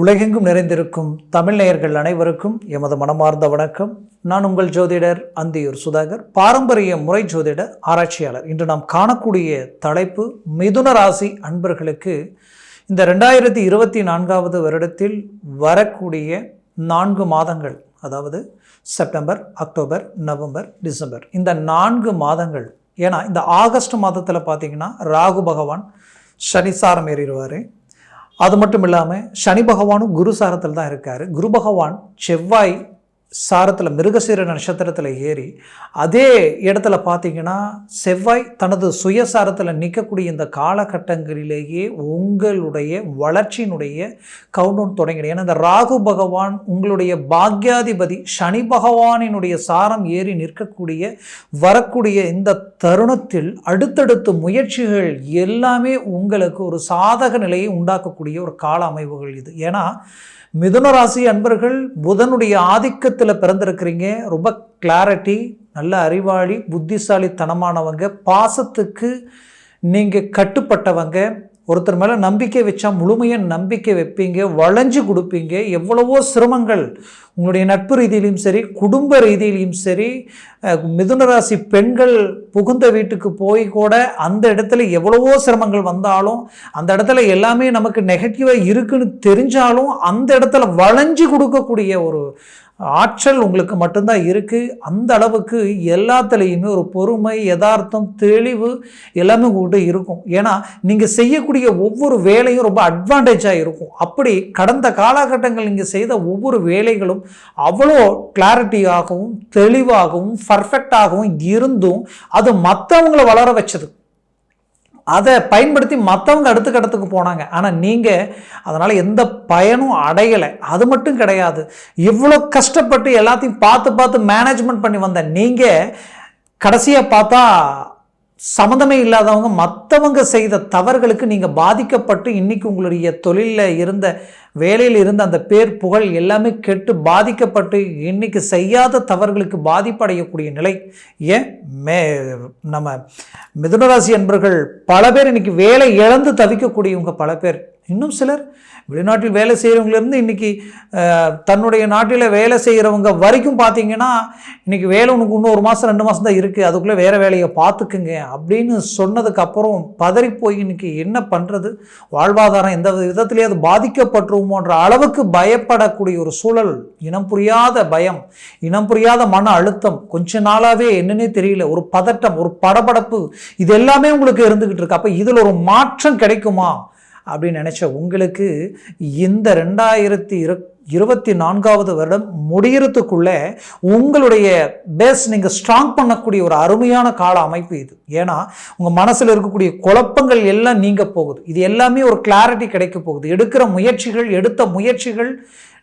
உலகெங்கும் நிறைந்திருக்கும் தமிழ் நேயர்கள் அனைவருக்கும் எமது மனமார்ந்த வணக்கம். நான் உங்கள் ஜோதிடர் அந்தியூர் சுதாகர். பாரம்பரிய முறை ஜோதிட ஆராய்ச்சியாளர். இன்று நாம் காணக்கூடிய தலைப்பு மிதுன ராசி அன்பர்களுக்கு இந்த ரெண்டாயிரத்தி இருபத்தி நான்காவது வருடத்தில் வரக்கூடிய நான்கு மாதங்கள் அதாவது செப்டம்பர் அக்டோபர் நவம்பர் டிசம்பர். இந்த நான்கு மாதங்கள் ஏன்னா இந்த ஆகஸ்ட் மாதத்தில் பார்த்தீங்கன்னா ராகு பகவான் சனிசாரம் ஏறிடுவார். அது மட்டும் இல்லாமல் சனி பகவானும் குரு சாரத்தில் தான் இருக்கார். குரு பகவான் செவ்வாய் சாரத்தில் மிருகசீர நட்சத்திரத்தில் ஏறி அதே இடத்துல பார்த்தீங்கன்னா செவ்வாய் தனது சுயசாரத்தில் நிற்கக்கூடிய இந்த காலகட்டங்களிலேயே உங்களுடைய வளர்ச்சியினுடைய கவுண்டவுன் தொடங்கிடும். ஏன்னா இந்த ராகு பகவான் உங்களுடைய பாக்யாதிபதி சனி பகவானினுடைய சாரம் ஏறி நிற்கக்கூடிய வரக்கூடிய இந்த தருணத்தில் அடுத்தடுத்து முயற்சிகள் எல்லாமே உங்களுக்கு ஒரு சாதக நிலையை உண்டாக்கக்கூடிய ஒரு கால அமைவுகள் இது. ஏன்னா மிதுன ராசி அன்பர்கள் புதனுடைய ஆதிக்கத்தில் பிறந்திருக்கிறீங்க. ரொம்ப கிளாரிட்டி நல்ல அறிவாளி புத்திசாலித்தனமானவங்க. பாசத்துக்கு நீங்கள் கட்டுப்பட்டவங்க. ஒருத்தர் மேலே நம்பிக்கை வச்சா முழுமையாக நம்பிக்கை வைப்பீங்க வளைஞ்சு கொடுப்பீங்க. எவ்வளவோ சிரமங்கள் உங்களுடைய நட்பு ரீதியிலையும் சரி குடும்ப ரீதியிலையும் சரி மிதுனராசி பெண்கள் புகுந்த வீட்டுக்கு போய் கூட அந்த இடத்துல எவ்வளவோ சிரமங்கள் வந்தாலும் அந்த இடத்துல எல்லாமே நமக்கு நெகட்டிவாக இருக்குன்னு தெரிஞ்சாலும் அந்த இடத்துல வளைஞ்சு கொடுக்கக்கூடிய ஒரு ஆற்றல் உங்களுக்கு மட்டும்தான் இருக்குது அந்த அளவுக்கு எல்லாத்துலேயுமே ஒரு பொறுமை யதார்த்தம் தெளிவு எல்லாமே உங்கள்கிட்ட இருக்கும். ஏன்னா நீங்கள் செய்யக்கூடிய ஒவ்வொரு வேலையும் ரொம்ப அட்வான்டேஜாக இருக்கும். அப்படி கடந்த காலகட்டங்கள் நீங்கள் செய்த ஒவ்வொரு வேலைகளும் அவ்வளோ கிளாரிட்டியாகவும் தெளிவாகவும் பர்ஃபெக்டாகவும் இருந்தும் அது மற்றவங்களை வளர வச்சது. அதை பயன்படுத்தி மற்றவங்க அடுத்த கட்டத்துக்கு போனாங்க. ஆனால் நீங்கள் அதனால் எந்த பயனும் அடையலை. அது மட்டும் கிடையாது. இவ்வளோ கஷ்டப்பட்டு எல்லாத்தையும் பார்த்து பார்த்து மேனேஜ்மெண்ட் பண்ணி வந்த நீங்கள் கடைசியாக பார்த்தா சம்மந்தமே இல்லாதவங்க மற்றவங்க செய்த தவறுகளுக்கு நீங்கள் பாதிக்கப்பட்டு இன்னைக்கு உங்களுடைய தொழிலில் இருந்த வேலையில் இருந்த அந்த பேர் புகழ் எல்லாமே கெட்டு பாதிக்கப்பட்டு இன்னைக்கு செய்யாத தவறுகளுக்கு பாதிப்படையக்கூடிய நிலை. ஏன்? மே நம்ம மிதுனராசி என்பர்கள் பல பேர் இன்னைக்கு வேலை இழந்து தவிக்கக்கூடியவங்க பல பேர். இன்னும் சிலர் வெளிநாட்டில் வேலை செய்கிறவங்கலேருந்து இன்னைக்கு தன்னுடைய நாட்டில் வேலை செய்கிறவங்க வரைக்கும் பார்த்தீங்கன்னா இன்றைக்கி வேலை உனக்கு இன்னும் ஒரு மாதம் ரெண்டு மாதம் தான் இருக்குது அதுக்குள்ளே வேறு வேலையை பார்த்துக்குங்க அப்படின்னு சொன்னதுக்கப்புறம் பதறி போய் இன்னைக்கு என்ன பண்ணுறது வாழ்வாதாரம் எந்த விதத்திலேயாவது பாதிக்கப்பட்டுருமோன்ற அளவுக்கு பயப்படக்கூடிய ஒரு சூழல் இனம் புரியாத பயம் இனம் புரியாத மன அழுத்தம் கொஞ்ச நாளாகவே என்னன்னே தெரியல ஒரு பதட்டம் ஒரு படபடப்பு இது எல்லாமே உங்களுக்கு இருந்துக்கிட்டு இருக்கு. அப்போ இதில் ஒரு மாற்றம் கிடைக்குமா? அப்படின்னு நினச்ச உங்களுக்கு இந்த ரெண்டாயிரத்தி இரு இருபத்தி நான்காவது வருடம் முடியறதுக்குள்ளே உங்களுடைய பேஸ் நீங்கள் ஸ்ட்ராங் பண்ணக்கூடிய ஒரு அருமையான கால அமைப்பு இது. ஏன்னா உங்கள் மனசில் இருக்கக்கூடிய குழப்பங்கள் எல்லாம் நீங்க போகுது. இது எல்லாமே ஒரு கிளாரிட்டி கிடைக்க போகுது. எடுக்கிற முயற்சிகள் எடுத்த முயற்சிகள்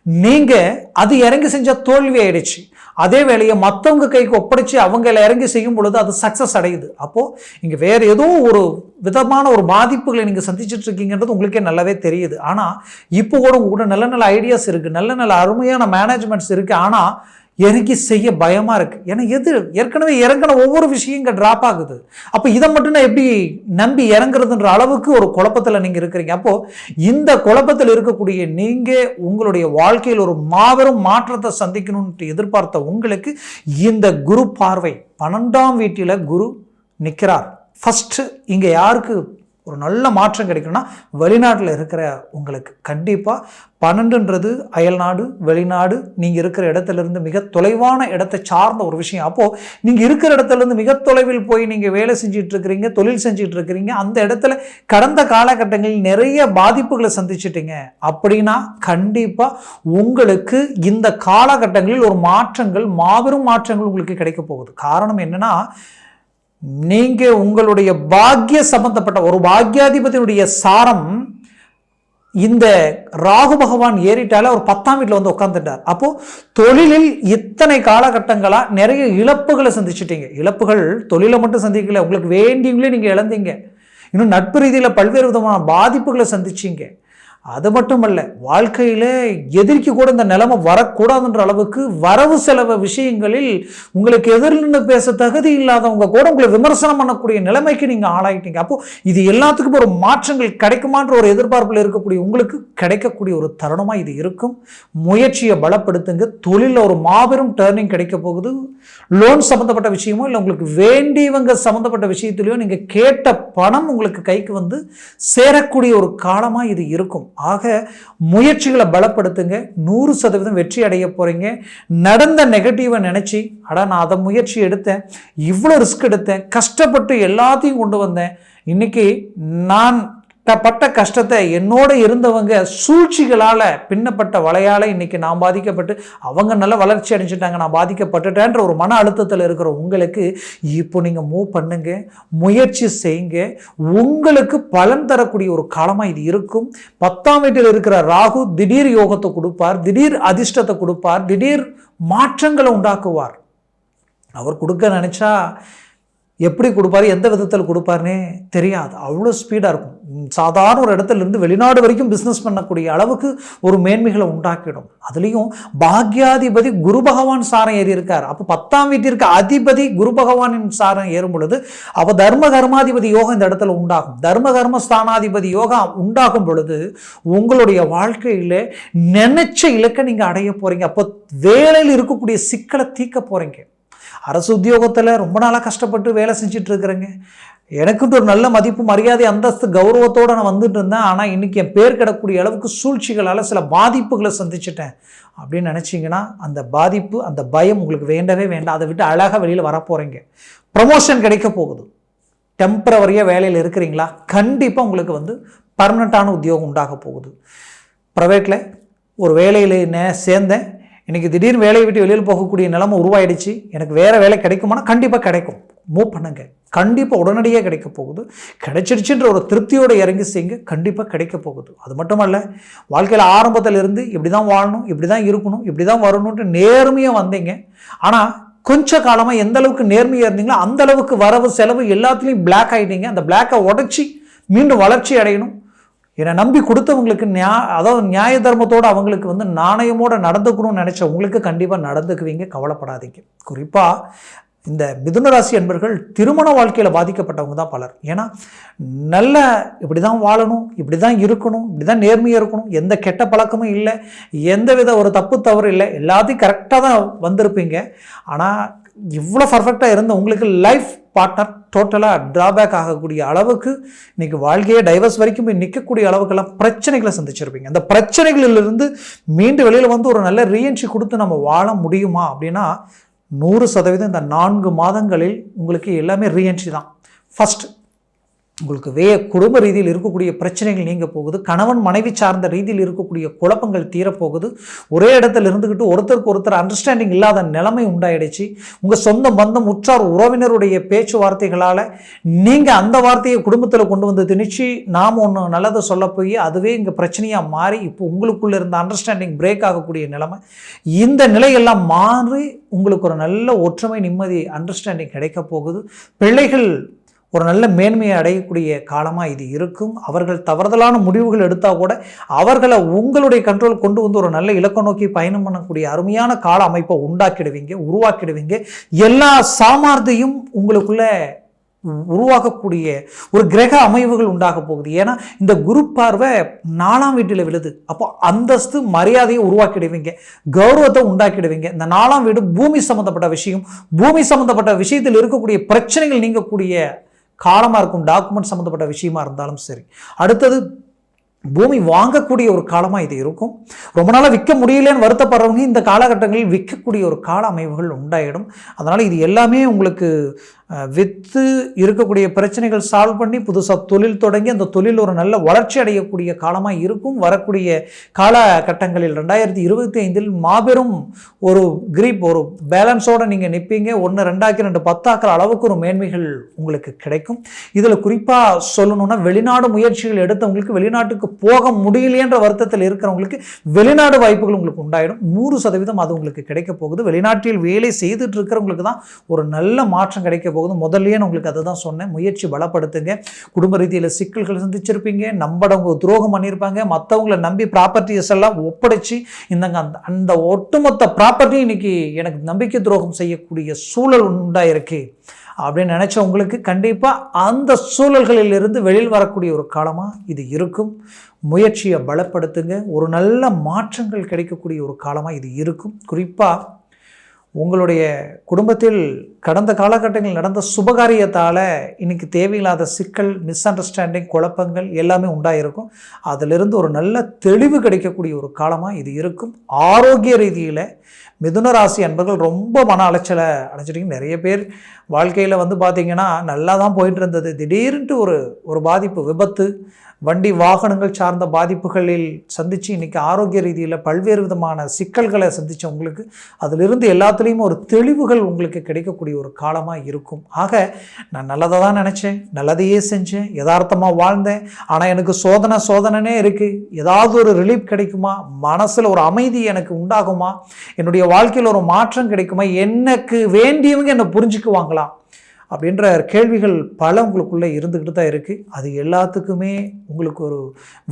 நீங்கள் அது இறங்கி செஞ்சால் தோல்வி ஆயிடுச்சு. அதே வேலையை மற்றவங்க கைக்கு ஒப்படைச்சு அவங்கள இறங்கி செய்யும் பொழுது அது சக்ஸஸ் அடையுது. அப்போது இங்கே வேறு ஏதோ ஒரு விதமான ஒரு பாதிப்புகளை நீங்கள் சந்திச்சுட்டு இருக்கீங்கன்றது உங்களுக்கே நல்லாவே தெரியுது. ஆனால் இப்போ கூட உங்க கூட நல்ல நல்ல ஐடியாஸ் இருக்குது நல்ல நல்ல அருமையான மேனேஜ்மெண்ட்ஸ் இருக்குது ஆனால் இறங்கி செய்ய பயமாக இருக்குது ஏன்னா எது? ஏற்கனவே இறங்கின ஒவ்வொரு விஷயம் இங்கே ட்ராப் ஆகுது. அப்போ இதை மட்டும் நான் எப்படி நம்பி இறங்குறதுன்ற அளவுக்கு ஒரு குழப்பத்தில் நீங்கள் இருக்கிறீங்க. அப்போது இந்த குழப்பத்தில் இருக்கக்கூடிய நீங்கள் உங்களுடைய வாழ்க்கையில் ஒரு மாபெரும் மாற்றத்தை சந்திக்கணும்னு எதிர்பார்த்த உங்களுக்கு இந்த குரு பார்வை பன்னெண்டாம் வீட்டில் குரு நிற்கிறார் ஃபஸ்ட்டு இங்கே யாருக்கு ஒரு நல்ல மாற்றம் கிடைக்கணும்னா வெளிநாட்டில் இருக்கிற உங்களுக்கு கண்டிப்பாக பன்னெண்டுன்றது அயல்நாடு வெளிநாடு நீங்கள் இருக்கிற இடத்துலேருந்து மிக தொலைவான இடத்தை சார்ந்த ஒரு விஷயம். அப்போது நீங்கள் இருக்கிற இடத்துலேருந்து மிக தொலைவில் போய் நீங்கள் வேலை செஞ்சுட்டு இருக்கிறீங்க தொழில் செஞ்சுட்டு இருக்கிறீங்க அந்த இடத்துல கடந்த காலகட்டங்களில் நிறைய பாதிப்புகளை சந்திச்சிட்டிங்க. அப்படின்னா கண்டிப்பாக உங்களுக்கு இந்த காலகட்டங்களில் ஒரு மாற்றங்கள் மாபெரும் மாற்றங்கள் உங்களுக்கு கிடைக்க போகுது. காரணம் என்னன்னா நீங்க உங்களுடைய பாக்கிய சம்பந்தப்பட்ட ஒரு பாக்யாதிபதியினுடைய சாரம் இந்த ராகு பகவான் ஏறிட்டாலே ஒரு பத்தாம் வீட்டில் வந்து உட்காந்துட்டார் அப்போ தொழிலில் இத்தனை காலகட்டங்களா நிறைய இழப்புகளை சந்திச்சிட்டீங்க. இழப்புகள் தொழிலை மட்டும் சந்திக்கல உங்களுக்கு வேண்டியவங்களே நீங்க இழந்தீங்க. இன்னும் நட்பு ரீதியில் பல்வேறு விதமான பாதிப்புகளை சந்திச்சீங்க. அது மட்டுமல்ல வாழ்க்கையில் எதிர்க்கு கூட இந்த நிலைமை வரக்கூடாதுன்ற அளவுக்கு வரவு செலவு விஷயங்களில் உங்களுக்கு எதிர்நின்று பேச தகுதி இல்லாதவங்க கூட உங்களை விமர்சனம் பண்ணக்கூடிய நிலைமைக்கு நீங்கள் ஆளாயிட்டீங்க. அப்போ இது எல்லாத்துக்கும் ஒரு மாற்றங்கள் கிடைக்குமான்ற ஒரு எதிர்பார்ப்பில் இருக்கக்கூடிய உங்களுக்கு கிடைக்கக்கூடிய ஒரு தருணமாக இது இருக்கும். முயற்சியை பலப்படுத்துங்க. தொழிலில் ஒரு மாபெரும் டேர்னிங் கிடைக்க போகுது. லோன் சம்மந்தப்பட்ட விஷயமோ இல்லை உங்களுக்கு வேண்டியவங்க சம்மந்தப்பட்ட விஷயத்துலையோ நீங்கள் கேட்ட பணம் உங்களுக்கு கைக்கு வந்து சேரக்கூடிய ஒரு காலமாக இது இருக்கும். ஆக முயற்சிகளை பலப்படுத்துங்க. நூறு சதவீதம் வெற்றி அடைய போகிறீங்க நடந்த நெகட்டிவை நினச்சி அடா நான் அதை முயற்சி எடுத்தேன். இவ்வளோ ரிஸ்க் எடுத்தேன். கஷ்டப்பட்டு எல்லாத்தையும் கொண்டு வந்தேன். இன்னைக்கு நான் பட்ட கஷ்டத்தை என்னோட இருந்தவங்க சூழ்ச்சிகளால் பின்னப்பட்ட வலையால் இன்னைக்கு நான் பாதிக்கப்பட்டு அவங்க நல்ல வளர்ச்சி அடைஞ்சிட்டாங்க நான் பாதிக்கப்பட்டுட்டேன்ற ஒரு மன அழுத்தத்தில் இருக்கிற உங்களுக்கு இப்போ நீங்கள் மூவ் பண்ணுங்க முயற்சி செய்யுங்க. உங்களுக்கு பலன் தரக்கூடிய ஒரு காலமாக இது இருக்கும். பத்தாம் வீட்டில் இருக்கிற ராகு திடீர் யோகத்தை கொடுப்பார் திடீர் அதிர்ஷ்டத்தை கொடுப்பார் திடீர் மாற்றங்களை உண்டாக்குவார். அவர் கொடுக்க நினச்சா எப்படி கொடுப்பாரு எந்த விதத்தில் கொடுப்பாருனே தெரியாது. அவ்வளோ ஸ்பீடாக இருக்கும். சாதாரண ஒரு இடத்துல இருந்து வெளிநாடு வரைக்கும் பிஸ்னஸ் பண்ணக்கூடிய அளவுக்கு ஒரு மேன்மைகளை உண்டாக்கிடும். அதுலேயும் பாக்யாதிபதி குரு பகவான் சாரம் ஏறி இருக்கார். அப்போ பத்தாம் வீட்டிற்கு அதிபதி குரு பகவானின் சாரம் ஏறும் பொழுது அப்போ தர்ம கர்மாதிபதி யோகம் இந்த இடத்துல உண்டாகும். தர்ம கர்ம ஸ்தானாதிபதி யோகம் உண்டாகும் பொழுது உங்களுடைய வாழ்க்கையில் நினைச்ச இலக்கை நீங்கள் அடைய போகிறீங்க அப்போ வேலையில் இருக்கக்கூடிய சிக்கலை தீர்க்க போகிறீங்க அரசு உத்தியோகத்தில் ரொம்ப நாளாக கஷ்டப்பட்டு வேலை செஞ்சுட்டு இருக்கிறேங்க. எனக்குன்ட்டு ஒரு நல்ல மதிப்பு மரியாதை அந்தஸ்து கௌரவத்தோடு நான் வந்துட்டு இருந்தேன். ஆனால் இன்றைக்கி என் பேர் கிடக்கூடிய அளவுக்கு சூழ்ச்சிகளால் சில பாதிப்புகளை சந்திச்சிட்டேன். அப்படின்னு நினச்சிங்கன்னா அந்த பாதிப்பு அந்த பயம் உங்களுக்கு வேண்டவே வேண்டாம். அதை விட்டு அழகாக வெளியில் வரப்போகிறீங்க ப்ரமோஷன் கிடைக்க போகுது. டெம்பரவரியாக வேலையில் இருக்கிறீங்களா? கண்டிப்பாக உங்களுக்கு வந்து பர்மனண்ட்டான உத்தியோகம் உண்டாக போகுது. ப்ரைவேட்டில் ஒரு வேலையில் நே சேர்ந்தேன். இன்றைக்கி திடீர்னு வேலையை விட்டு வெளியில் போகக்கூடிய நிலமை உருவாயிடுச்சு. எனக்கு வேறு வேலை கிடைக்குமானா கண்டிப்பாக கிடைக்கும். மூவ் பண்ணுங்க. கண்டிப்பாக உடனடியாக கிடைக்க போகுது. கிடைச்சிருச்சுன்ற ஒரு திருப்தியோடு இறங்கி செய்யுங்க. கண்டிப்பாக கிடைக்க போகுது. அது மட்டுமல்ல வாழ்க்கையில் ஆரம்பத்தில் இருந்து இப்படி தான் வாழணும் இப்படி தான் இருக்கணும் இப்படி தான் வரணுன்ட்டு நேர்மையாக வந்தீங்க. ஆனால் கொஞ்ச காலமாக எந்த அளவுக்கு நேர்மையாக இருந்தீங்களோ அந்த அளவுக்கு வரவு செலவு எல்லாத்துலேயும் பிளாக் ஆகிட்டீங்க அந்த பிளாக்கை உடச்சி மீண்டும் வளர்ச்சி அடையணும். என்னை நம்பி கொடுத்தவங்களுக்கு நியா அதாவது நியாய தர்மத்தோடு அவங்களுக்கு வந்து நாணயமோடு நடந்துக்கணும்னு நினச்ச உங்களுக்கு கண்டிப்பாக நடந்துக்குவீங்க கவலைப்படாதீங்க. குறிப்பாக இந்த மிதுன ராசி என்பர்கள் திருமண வாழ்க்கையில் பாதிக்கப்பட்டவங்க தான் பலர். ஏன்னா நல்ல இப்படி தான் வாழணும் இப்படி தான் இருக்கணும் இப்படி தான் நேர்மையாக இருக்கணும் எந்த கெட்ட பழக்கமும் இல்லை எந்த வித ஒரு தப்பு தவறு இல்லை எல்லாத்தையும் கரெக்டாக தான் வந்திருப்பீங்க. ஆனால் இவ்வளோ பர்ஃபெக்டாக இருந்த உங்களுக்கு லைஃப் பார்ட்னர் டோட்டலாக ட்ராபேக் ஆகக்கூடிய அளவுக்கு இன்னைக்கு வாழ்க்கையே டைவர்ஸ் வரைக்கும் போய் நிற்கக்கூடிய அளவுக்கெல்லாம் பிரச்சனைகளை சந்திச்சிருப்பீங்க. அந்த பிரச்சனைகளிலிருந்து மீண்டு வெளியில் வந்து ஒரு நல்ல ரீஎன்ட்ரி கொடுத்து நம்ம வாழ முடியுமா அப்படின்னா நூறு சதவீதம் இந்த நான்கு மாதங்களில் உங்களுக்கு எல்லாமே ரீஎன்ட்ரி தான். ஃபஸ்ட் உங்களுக்கு வே குடும்ப ரீதியில் இருக்கக்கூடிய பிரச்சனைகள் நீங்க போகுது கணவன் மனைவி சார்ந்த ரீதியில் இருக்கக்கூடிய குழப்பங்கள் தீரப்போகுது ஒரே இடத்துல இருந்துக்கிட்டு ஒருத்தருக்கு ஒருத்தர் அண்டர்ஸ்டாண்டிங் இல்லாத நிலைமை உண்டாயிடுச்சு. உங்கள் சொந்த பந்தம் உற்றார் உறவினருடைய பேச்சுவார்த்தைகளால் நீங்கள் அந்த வார்த்தையை குடும்பத்தில் கொண்டு வந்து திணிச்சு நாம் ஒன்று நல்லதை சொல்ல போய் அதுவே இங்கே பிரச்சனையாக மாறி இப்போ உங்களுக்குள்ள இருந்த அண்டர்ஸ்டாண்டிங் பிரேக் ஆகக்கூடிய நிலைமை. இந்த நிலையெல்லாம் மாறி உங்களுக்கு ஒரு நல்ல ஒற்றுமை நிம்மதி அண்டர்ஸ்டாண்டிங் கிடைக்க போகுது. பிள்ளைகள் ஒரு நல்ல மேன்மையை அடையக்கூடிய காலமாக இது இருக்கும். அவர்கள் தவறுதலான முடிவுகள் எடுத்தால் கூட அவர்களை உங்களுடைய கண்ட்ரோல் கொண்டு வந்து ஒரு நல்ல இலக்கம் நோக்கி பயணம் பண்ணக்கூடிய அருமையான கால அமைப்பை உண்டாக்கிடுவீங்க உருவாக்கிடுவீங்க. எல்லா சாமார்த்தையும் உங்களுக்குள்ளே உருவாகக்கூடிய ஒரு கிரக அமைவுகள் உண்டாக போகுது. ஏன்னா இந்த குரு பார்வை நாலாம் வீட்டில் விழுது. அப்போ அந்தஸ்து மரியாதையை உருவாக்கிடுவீங்க. கௌரவத்தை உண்டாக்கிடுவீங்க. இந்த நாலாம் வீடு பூமி சம்மந்தப்பட்ட விஷயம் பூமி சம்மந்தப்பட்ட விஷயத்தில் இருக்கக்கூடிய பிரச்சனைகள் நீங்கக்கூடிய காலமாக இருக்கும் டாக்குமெண்ட் சம்மந்தப்பட்ட விஷயமா இருந்தாலும் சரி. அடுத்தது பூமி வாங்கக்கூடிய ஒரு காலமாக இது இருக்கும். ரொம்ப நாளாக விற்க முடியலன்னு வருத்தப்படுறவங்க இந்த காலகட்டங்களில் விற்கக்கூடிய ஒரு கால அமைவுகள் உண்டாயிடும். அதனால் இது எல்லாமே உங்களுக்கு விற்று இருக்கக்கூடிய பிரச்சனைகள் சால்வ் பண்ணி புதுசாக தொழில் தொடங்கி அந்த தொழில் ஒரு நல்ல வளர்ச்சி அடையக்கூடிய காலமாக இருக்கும். வரக்கூடிய காலகட்டங்களில் ரெண்டாயிரத்தி இருபத்தி ஐந்தில் மாபெரும் ஒரு கிரீப் ஒரு பேலன்ஸோடு நீங்கள் நிற்பீங்க ஒன்று ரெண்டாக்கி ரெண்டு பத்தாக்கிற அளவுக்கு ஒரு மேன்மைகள் உங்களுக்கு கிடைக்கும். இதில் குறிப்பாக சொல்லணும்னா வெளிநாடு முயற்சிகள் எடுத்தவங்களுக்கு வெளிநாட்டுக்கு போக முடியலையன்ற வருத்தத்தில் இருக்கிறவங்களுக்கு வெளிநாடு வாய்ப்புகள் உங்களுக்கு உண்டாயிடும். நூறு சதவீதம் அது உங்களுக்கு கிடைக்க போகுது. வெளிநாட்டில் வேலை செய்துட்டு இருக்கிறவங்களுக்கு தான் ஒரு நல்ல மாற்றம் கிடைக்க போகுது. போகுது. முதல்லயே நான் உங்களுக்கு அதை தான் சொன்னேன். முயற்சி பலப்படுத்துங்க. குடும்ப ரீதியில் சிக்கல்கள் சந்திச்சிருப்பீங்க. நம்படவங்க துரோகம் பண்ணியிருப்பாங்க. மற்றவங்கள நம்பி ப்ராப்பர்ட்டிஸ் எல்லாம் ஒப்படைச்சு இந்தங்க அந்த அந்த ஒட்டுமொத்த ப்ராப்பர்ட்டி இன்னைக்கு எனக்கு நம்பிக்கை துரோகம் செய்யக்கூடிய சூழல் உண்டாயிருக்கு. அப்படின்னு நினச்சவங்களுக்கு கண்டிப்பாக அந்த சூழல்களிலிருந்து வெளியில் வரக்கூடிய ஒரு காலமாக இது இருக்கும். முயற்சியை பலப்படுத்துங்க. ஒரு நல்ல மாற்றங்கள் கிடைக்கக்கூடிய ஒரு காலமாக இது இருக்கும். குறிப்பாக உங்களுடைய குடும்பத்தில் கடந்த காலகட்டங்களில் நடந்த சுபகாரியத்தால் இன்றைக்கி தேவையில்லாத சிக்கல் மிஸ் அண்டர்ஸ்டாண்டிங் குழப்பங்கள் எல்லாமே உண்டாயிருக்கும். அதிலிருந்து ஒரு நல்ல தெளிவு கிடைக்கக்கூடிய ஒரு காலமாக இது இருக்கும். ஆரோக்கிய ரீதியில் மிதுன ராசி அன்பர்கள் ரொம்ப மன அலைச்சலை அடைச்சிட்டிங்க நிறைய பேர் வாழ்க்கையில் வந்து பார்த்திங்கன்னா நல்லா தான் போயிட்டு இருந்தது திடீர்னுட்டு ஒரு ஒரு பாதிப்பு விபத்து வண்டி வாகனங்கள் சார்ந்த பாதிப்புகளில் சந்தித்து இன்றைக்கி ஆரோக்கிய ரீதியில் பல்வேறு விதமான சிக்கல்களை சந்தித்த உங்களுக்கு அதிலிருந்து எல்லாத்துலேயும் ஒரு தெளிவுகள் உங்களுக்கு கிடைக்கக்கூடிய ஒரு காலமாக இருக்கும். ஆக நான் நல்லதாக தான் நினச்சேன். நல்லதையே செஞ்சேன். யதார்த்தமாக வாழ்ந்தேன். ஆனால் எனக்கு சோதனை சோதனைனே இருக்குது ஏதாவது ஒரு ரிலீஃப் கிடைக்குமா? மனசில் ஒரு அமைதி எனக்கு உண்டாகுமா? என்னுடைய வாழ்க்கையில் ஒரு மாற்றம் கிடைக்குமா? எனக்கு வேண்டியவங்க என்னை புரிஞ்சுக்குவாங்களா? அப்படின்ற கேள்விகள் பல உங்களுக்குள்ளே இருந்துக்கிட்டு தான் இருக்குது அது எல்லாத்துக்குமே உங்களுக்கு ஒரு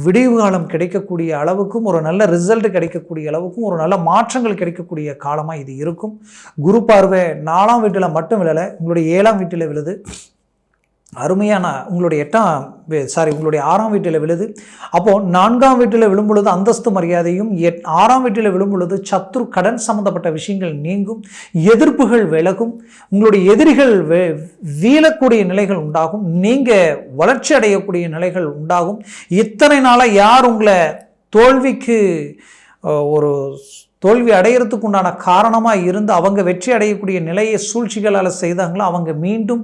விடிவு காலம் கிடைக்கக்கூடிய அளவுக்கும் ஒரு நல்ல ரிசல்ட் கிடைக்கக்கூடிய அளவுக்கும் ஒரு நல்ல மாற்றங்கள் கிடைக்கக்கூடிய காலமாக இது இருக்கும். குரு பார்வை நாலாம் வீட்டில் மட்டும் விழலை உங்களுடைய ஏழாம் வீட்டில் விழுது. அருமையான உங்களுடைய எட்டாம் சாரி உங்களுடைய ஆறாம் வீட்டில் விழுது. அப்போது நான்காம் வீட்டில் விழும்பொழுது அந்தஸ்து மரியாதையும் எட் ஆறாம் வீட்டில் விழும்பொழுது சத்ரு கடன் சம்மந்தப்பட்ட விஷயங்கள் நீங்கும் எதிர்ப்புகள் விலகும் உங்களுடைய எதிரிகள் வீழக்கூடிய நிலைகள் உண்டாகும் நீங்கள் வளர்ச்சி அடையக்கூடிய நிலைகள் உண்டாகும். இத்தனை நாளாக யார் உங்களை தோல்விக்கு ஒரு தோல்வி அடையிறதுக்கு உண்டான காரணமாக இருந்து அவங்க வெற்றி அடையக்கூடிய நிலையை சூழ்ச்சிகளால் செய்தாங்களோ அவங்க மீண்டும்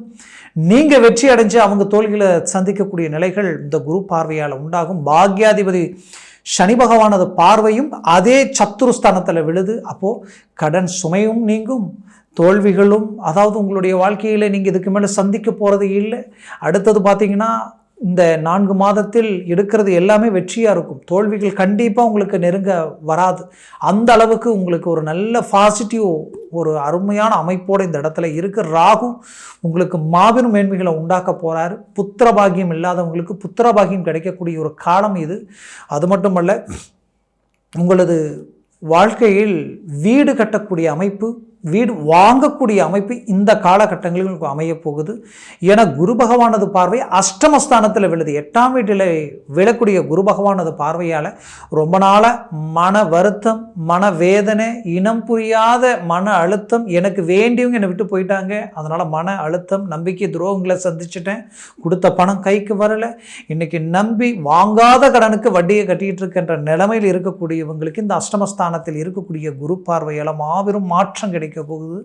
நீங்கள் வெற்றி அடைஞ்சு அவங்க தோல்விகளை சந்திக்கக்கூடிய நிலைகள் இந்த குரு பார்வையால் உண்டாகும். பாக்யாதிபதி சனி பகவானது பார்வையும் அதே சத்துருஸ்தானத்தில் விழுது. அப்போது கடன் சுமையும் நீங்கும். தோல்விகளும் அதாவது உங்களுடைய வாழ்க்கையில் நீங்கள் இதுக்கு மேலே சந்திக்க போகிறது இல்லை. அடுத்தது பார்த்தீங்கன்னா இந்த நான்கு மாதத்தில் எடுக்கிறது எல்லாமே வெற்றியாக இருக்கும். தோல்விகள் கண்டிப்பாக உங்களுக்கு நெருங்க வராது. அந்த அளவுக்கு உங்களுக்கு ஒரு நல்ல பாசிட்டிவ் ஒரு அருமையான அமைப்போடு இந்த இடத்துல இருக்குது ராகு உங்களுக்கு மாபெரும் மேன்மைகளை உண்டாக்க போகிறாரு புத்திர பாகியம் இல்லாதவங்களுக்கு புத்திர பாகியம் கிடைக்கக்கூடிய ஒரு காலம் இது. அது மட்டுமல்ல உங்களது வாழ்க்கையில் வீடு கட்டக்கூடிய அமைப்பு வீடு வாங்கக்கூடிய அமைப்பு இந்த காலகட்டங்களில் உங்களுக்கு போகுது. ஏன்னா குரு பகவானது பார்வை அஷ்டமஸ்தானத்தில் விழுது. எட்டாம் வீட்டில் விழக்கூடிய குரு பகவானது பார்வையால் ரொம்ப நாளாக மன வருத்தம் மன வேதனை இனம் புரியாத மன அழுத்தம் எனக்கு வேண்டியவங்க என்னை விட்டு போயிட்டாங்க. அதனால் மன அழுத்தம் நம்பிக்கை துரோகங்களை சந்திச்சிட்டேன். கொடுத்த பணம் கைக்கு வரலை. இன்றைக்கி நம்பி வாங்காத கடனுக்கு வட்டியை கட்டிகிட்டு இருக்கின்ற நிலைமையில் இருக்கக்கூடியவங்களுக்கு இந்த அஷ்டமஸ்தானத்தில் இருக்கக்கூடிய குரு பார்வையால் மாபெரும் மாற்றம் கிடைக்கும் கிடைக்க போகுது.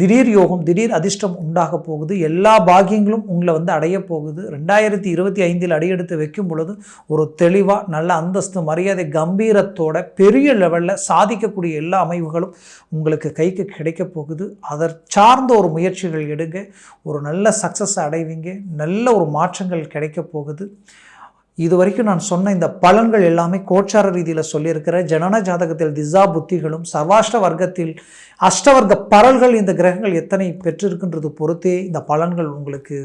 திடீர் யோகம் திடீர் அதிர்ஷ்டம் உண்டாக போகுது. எல்லா பாகியங்களும் உங்களை வந்து அடைய போகுது. ரெண்டாயிரத்தி இருபத்தி ஐந்தில் அடியெடுத்து வைக்கும் பொழுது ஒரு தெளிவாக நல்ல அந்தஸ்து மரியாதை கம்பீரத்தோட பெரிய லெவலில் சாதிக்கக்கூடிய எல்லா அமைவுகளும் உங்களுக்கு கைக்கு கிடைக்க போகுது. அதை சார்ந்த ஒரு முயற்சிகள் எடுங்க. ஒரு நல்ல சக்ஸஸ் அடைவீங்க. நல்ல ஒரு மாற்றங்கள் கிடைக்க போகுது. இது வரைக்கும் நான் சொன்ன இந்த பலன்கள் எல்லாமே கோச்சார ரீதியில் சொல்லியிருக்கிற ஜனன ஜாதகத்தில் திசா புத்திகளும் சர்வாஷ்ட வர்க்கத்தில் அஷ்டவர்க்க பரல்கள் இந்த கிரகங்கள் எத்தனை பெற்றிருக்கின்றது பொறுத்தே இந்த பலன்கள் உங்களுக்கு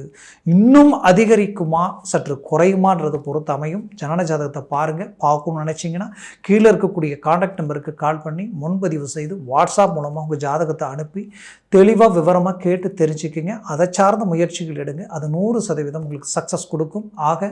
இன்னும் அதிகரிக்குமா சற்று குறையுமான்றது பொறுத்து அமையும். ஜனன ஜாதகத்தை பாருங்கள் பார்க்கணும்னு நினச்சிங்கன்னா கீழே இருக்கக்கூடிய காண்டாக்ட் நம்பருக்கு கால் பண்ணி முன்பதிவு செய்து வாட்ஸ்அப் மூலமாக உங்கள் ஜாதகத்தை அனுப்பி தெளிவாக விவரமாக கேட்டு தெரிஞ்சுக்கிங்க. அதை சார்ந்த முயற்சிகள் எடுங்க. அது நூறு சதவீதம் உங்களுக்கு சக்ஸஸ் கொடுக்கும். ஆக